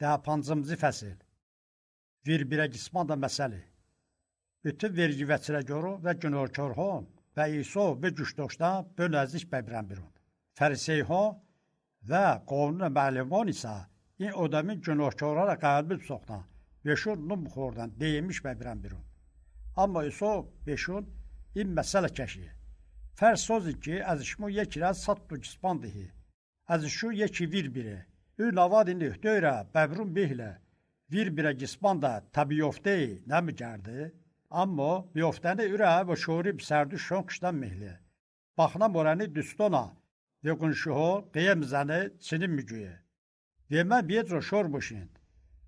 Daha pancımcı fəsil. Bir-birə qisman da məsəli. Bütün vergi vəçirə görü və günörkörhon hə, və İso və güçdoşda böləzik bəbrən birun. Hə. Fəriseyho hə və qovnu məlimon isə in odamın günörkörlara qalbib soxdan. Beşun num xordan deyilmiş bəbrən birun. Amma İso beşun in məsələ kəşiyə. Fər sözü ki, əzişmu yekirə satdu cispandihi. Əzişu yeki bir biri. Ü navadin öhtöyra bevrun bihle vir bire gismanda tabi yofteyi nemgerdi. Ammo yofteni üre ve şori serdi şonkştan mihli. Bahna morani düstona ve kunşuho qiyem zani çinin mücüye. Ve men biyetro şorbuşin.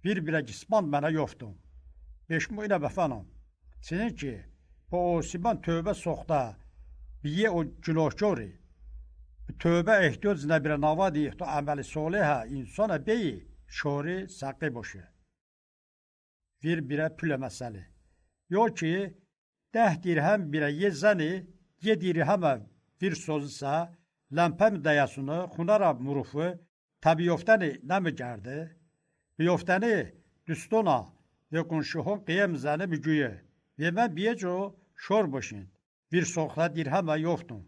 Bir bire gismand mene yoftum. Beşmu ile befanam. Çinin ki bu osiban tövbe soxta biye o gülohkori. Tövbə ehtiyoc nə bir navadi ehto əməli solihə insana beyi şori səqi boşu. Bir birə pülə məsəli. Yo ki, dəh dirhəm birə yezəni, ye dirhəmə bir sözüsə, لمپم دیاسونه خونه را مروفه تا بیفتنی نمیگرده بیفتنی دوستونا و کنشوهون قیم زنه میگویه و من بیجو شور باشین bir sokla dirheme yoftum.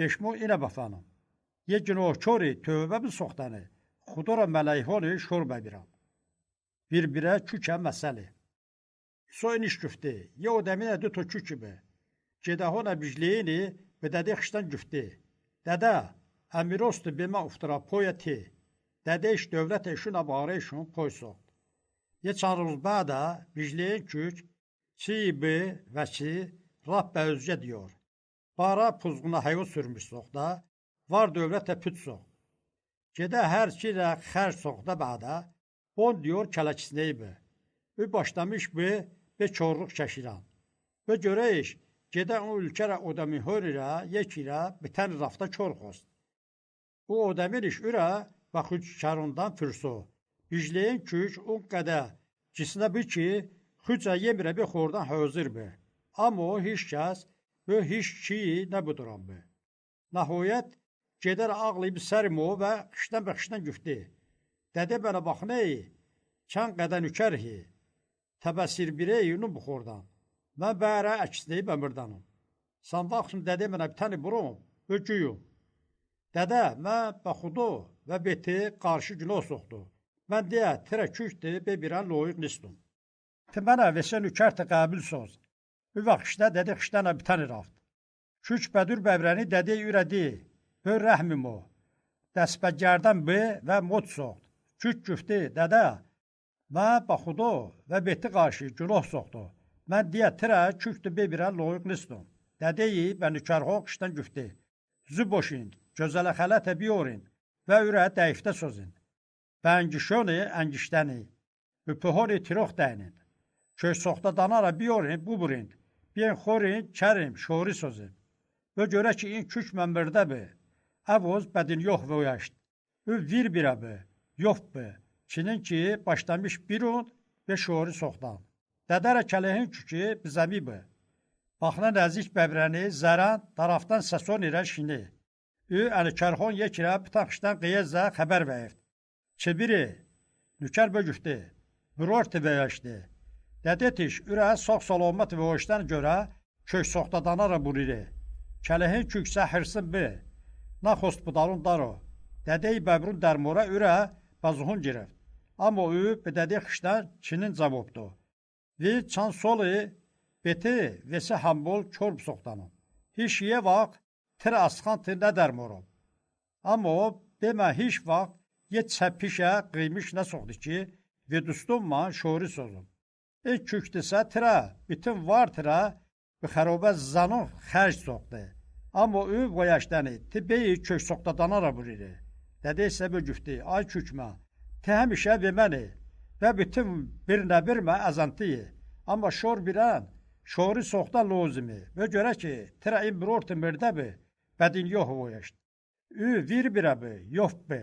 İne bafanım. Ye günah çori tövbe bir soktani. Xudora meleyhoni şorbe biram. Bir bire çüçe mesele. Soyun iş güfte. Ye o demine du to çüçü be. Cedahona bijleyini ve dede xişten güfte. Dede, emirostu bime uftira poyeti. Dede iş devlet şuna bari şun poy sokt. Ye çarız bada bijleyin küç, çi be ve çi Rabbə özgə diyor. Bara puzğuna hayva sürmüş soxda, var dövlətə püt sox. Gedə hər şeylə xər soxda bədə, on diyor kələçisneyi be. Ü başlamış be, be çorluq çəşirən. Ve görə iş, gedə o ülkərə odami hörürə, yekirə, bitən rafta çorxost. O odamir iş ürə, və xüc karundan fürso. Bijleyin küç on qədə, cisinə bir ki, xücə yemirə bir xordan hazır be. Amma o heç kəs və heç ki nəbuduram be. Nəhayət gedər ağlayıb və qışdan və qışdan güftü. Dədə mənə bax nə? Çən qədən ükərhi. Təbəsir birə yunu buxordan. Mən bərə əksdəyib əmirdanım. Sən vaxtın dədə mənə bir tane burum, öcüyüm. Dədə, mən baxudu və beti qarşı günah soxdu. Mən deyə tirə küşdü, bebirən loyuq nistum. Te mənə vəsən ükərtə qəbil söz. Bu vaxtda dədə xışdana bitən raft. Küç bədur bəbrəni dədə ürədi. Bör rəhmim o. Dəsbəcərdən bi və mod soxt. Küç güfti dədə. Və baxudu və beti qarşı günah soxdu. Mən deyə tirə küçdü bebirən loyuq nistum. Dədəyi və nükərho qışdan güfti. Zü boşind, gözələ xələtə biyorin və ürə dəyifdə sözün. Bəngişoni əngişdəni. Üpühoni tirox dəyinin. Köy soxda danara biyorin bu burind. Bien xorin, kərim, şori sözün. Və görə ki, in kük mənbirdə bi. Əvoz bədin yox və yaşt. Ü vir birə bi, yox bi. Çinin ki, başlamış bir und və şori soxdan. Dədərə kələhin kükü bizəmi bi. Baxına nəzik bəbrəni, zərən, tarafdan səson irə şini. Ü əli kərxon yekirə bitaxışdan qiyəzə xəbər vəyifd. Çibiri, nükər bögüfdi, bürorti və Dədetiş ürə sox salamat və hoşdan görə kök soxtadanara buriri. Kələhin küksə hırsın bi. Naxost budalun daro. Dədəy bəbrun dərmora ürə bazuhun girəf. Amma ü be dədə xışdan çinin cavabdı. Vi çan soli beti vesi hambol çorb soxtanım. Hiç ye vaq tir asxan tir nə dərmorum. Amma o demə hiç vaq ye çəpişə qıymış nə soxdu ki, ve dostumma şori sozum. İlk kökdüsə tirə, bütün var tirə, bi xərobə zanın xərc soxdu. Amma ü voyaşdəni, ti beyi kök soxda danara buriri. Dədə isə bu güfti, ay kükmə, ti həmişə və məni və bütün bir nə birmə əzantiyi. Amma şor birən, şori soxda lozimi və görə ki, bir orta mirdəbi, bədin yox voyaşd. Ü vir birəbi, yox bi.